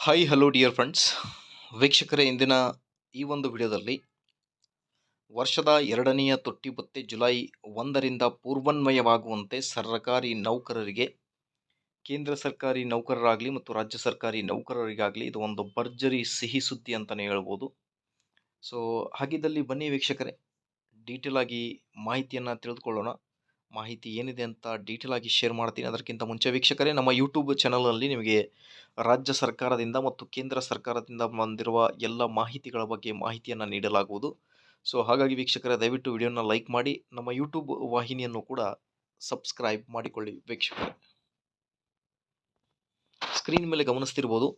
Hi hello dear friends ವೀಕ್ಷಕರೇ, ಇಂದಿನ ಈ ಒಂದು ವಿಡಿಯೋದಲ್ಲಿ ವರ್ಷದ ಎರಡನೆಯ ತೊಟ್ಟಿ ಭತ್ಯೆ ಜುಲೈ ಒಂದರಿಂದ ಪೂರ್ವನ್ವಯವಾಗುವಂತೆ ಸರ್ಕಾರಿ ನೌಕರರಿಗೆ, ಕೇಂದ್ರ ಸರ್ಕಾರಿ ನೌಕರರಾಗಲಿ ಮತ್ತು ರಾಜ್ಯ ಸರ್ಕಾರಿ ನೌಕರರಿಗಾಗಲಿ ಇದು ಒಂದು ಭರ್ಜರಿ ಸಿಹಿ ಸುದ್ದಿ ಅಂತಲೇ ಹೇಳ್ಬೋದು. ಸೊ ಹಾಗಿದ್ದಲ್ಲಿ ಬನ್ನಿ ವೀಕ್ಷಕರೇ. ಡೀಟೇಲಾಗಿ ಮಾಹಿತಿಯನ್ನು ತಿಳಿದುಕೊಳ್ಳೋಣ. ಮಾಹಿತಿ ಏನಿದೆ ಅಂತ ಡೀಟೇಲ್ ಆಗಿ ಶೇರ್ ಮಾಡ್ತೀನಿ. ಅದಕ್ಕಿಂತ ಮುಂಚೆ ವೀಕ್ಷಕರೇ, ನಮ್ಮ ಯೂಟ್ಯೂಬ್ ಚಾನಲಲ್ಲಿ ನಿಮಗೆ ರಾಜ್ಯ ಸರ್ಕಾರದಿಂದ ಮತ್ತು ಕೇಂದ್ರ ಸರ್ಕಾರದಿಂದ ಬಂದಿರುವ ಎಲ್ಲ ಮಾಹಿತಿಗಳ ಬಗ್ಗೆ ಮಾಹಿತಿಯನ್ನು ನೀಡಲಾಗುವುದು. ಸೊ ಹಾಗಾಗಿ ವೀಕ್ಷಕರೇ, ದಯವಿಟ್ಟು ವಿಡಿಯೋನ ಲೈಕ್ ಮಾಡಿ, ನಮ್ಮ ಯೂಟ್ಯೂಬ್ ವಾಹಿನಿಯನ್ನು ಕೂಡ ಸಬ್ಸ್ಕ್ರೈಬ್ ಮಾಡಿಕೊಳ್ಳಿ ವೀಕ್ಷಕರೇ. ಸ್ಕ್ರೀನ್ ಮೇಲೆ ಗಮನಿಸ್ತಿರ್ಬೋದು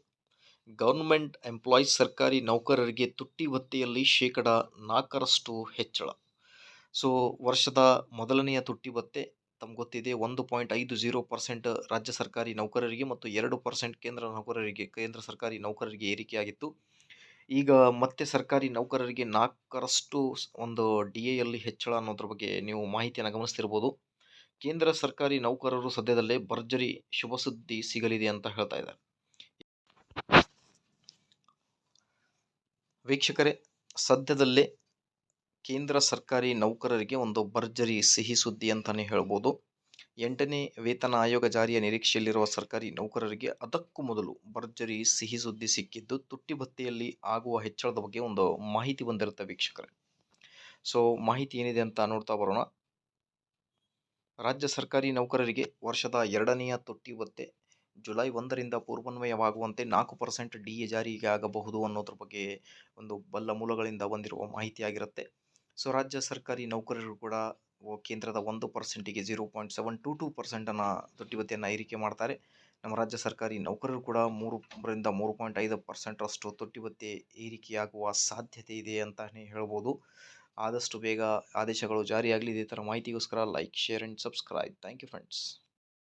ಗೌರ್ಮೆಂಟ್ ಎಂಪ್ಲಾಯೀಸ್ ಸರ್ಕಾರಿ ನೌಕರರಿಗೆ ತುಟ್ಟಿ ಭತ್ತೆಯಲ್ಲಿ ಶೇಕಡ ನಾಲ್ಕರಷ್ಟು ಹೆಚ್ಚಳ. ಸೊ, ವರ್ಷದ ಮೊದಲನೆಯ ತುಟ್ಟಿ ಭತ್ಯೆ ತಮ್ಗೆ ಗೊತ್ತಿದೆ, ಒಂದು ಪಾಯಿಂಟ್ ಐದು ಜೀರೋ ಪರ್ಸೆಂಟ್ ರಾಜ್ಯ ಸರ್ಕಾರಿ ನೌಕರರಿಗೆ ಮತ್ತು ಎರಡು ಪರ್ಸೆಂಟ್ ಕೇಂದ್ರ ನೌಕರರಿಗೆ, ಕೇಂದ್ರ ಸರ್ಕಾರಿ ನೌಕರರಿಗೆ ಏರಿಕೆಯಾಗಿತ್ತು. ಈಗ ಮತ್ತೆ ಸರ್ಕಾರಿ ನೌಕರರಿಗೆ ನಾಲ್ಕರಷ್ಟು ಒಂದು ಡಿ ಎಲ್ಲಿ ಹೆಚ್ಚಳ ಅನ್ನೋದ್ರ ಬಗ್ಗೆ ನೀವು ಮಾಹಿತಿಯನ್ನು ಗಮನಿಸ್ತಿರ್ಬೋದು. ಕೇಂದ್ರ ಸರ್ಕಾರಿ ನೌಕರರು ಸದ್ಯದಲ್ಲೇ ಭರ್ಜರಿ ಶುಭ ಸುದ್ದಿ ಸಿಗಲಿದೆ ಅಂತ ಹೇಳ್ತಾ ಇದ್ದಾರೆ. ವೀಕ್ಷಕರೇ, ಸದ್ಯದಲ್ಲೇ ಕೇಂದ್ರ ಸರ್ಕಾರಿ ನೌಕರರಿಗೆ ಒಂದು ಭರ್ಜರಿ ಸಿಹಿ ಸುದ್ದಿ ಅಂತಲೇ ಹೇಳ್ಬೋದು. ಎಂಟನೇ ವೇತನ ಆಯೋಗ ಜಾರಿಯ ನಿರೀಕ್ಷೆಯಲ್ಲಿರುವ ಸರ್ಕಾರಿ ನೌಕರರಿಗೆ ಅದಕ್ಕೂ ಮೊದಲು ಭರ್ಜರಿ ಸಿಹಿ ಸುದ್ದಿ ಸಿಕ್ಕಿದ್ದು ತುಟ್ಟಿ ಭತ್ತೆಯಲ್ಲಿ ಆಗುವ ಹೆಚ್ಚಳದ ಬಗ್ಗೆ ಒಂದು ಮಾಹಿತಿ ಬಂದಿರುತ್ತೆ ವೀಕ್ಷಕರೇ. ಸೊ ಮಾಹಿತಿ ಏನಿದೆ ಅಂತ ನೋಡ್ತಾ ಬರೋಣ. ರಾಜ್ಯ ಸರ್ಕಾರಿ ನೌಕರರಿಗೆ ವರ್ಷದ ಎರಡನೆಯ ತುಟ್ಟಿ ಭತ್ತೆ ಜುಲೈ ಒಂದರಿಂದ ಪೂರ್ವನ್ವಯವಾಗುವಂತೆ ನಾಲ್ಕು ಪರ್ಸೆಂಟ್ ಡಿ ಎ ಜಾರಿಗೆ ಆಗಬಹುದು ಅನ್ನೋದ್ರ ಬಗ್ಗೆ ಒಂದು ಬಲ್ಲ ಮೂಲಗಳಿಂದ ಬಂದಿರುವ ಮಾಹಿತಿಯಾಗಿರುತ್ತೆ. ಸೊ, ರಾಜ್ಯ ಸರ್ಕಾರಿ ನೌಕರರು ಕೂಡ ಕೇಂದ್ರದ ಒಂದು ಪರ್ಸೆಂಟಿಗೆ zero point seven two two ಪರ್ಸೆಂಟನ್ನು ತುಟ್ಟಿಭತ್ಯೆಯನ್ನು ಏರಿಕೆ ಮಾಡ್ತಾರೆ. ನಮ್ಮ ರಾಜ್ಯ ಸರ್ಕಾರಿ ನೌಕರರು ಕೂಡ ಮೂರರಿಂದ ಮೂರು ಪಾಯಿಂಟ್ ಐದು ಪರ್ಸೆಂಟರಷ್ಟು ತುಟ್ಟಿಭತ್ಯೆ ಏರಿಕೆಯಾಗುವ ಸಾಧ್ಯತೆ ಇದೆ ಅಂತಲೇ ಹೇಳ್ಬೋದು. ಆದಷ್ಟು ಬೇಗ ಆದೇಶಗಳು ಜಾರಿಯಾಗಲಿ. ಇದೇ ಥರ ಮಾಹಿತಿಗೋಸ್ಕರ like, share and subscribe. Thank you friends.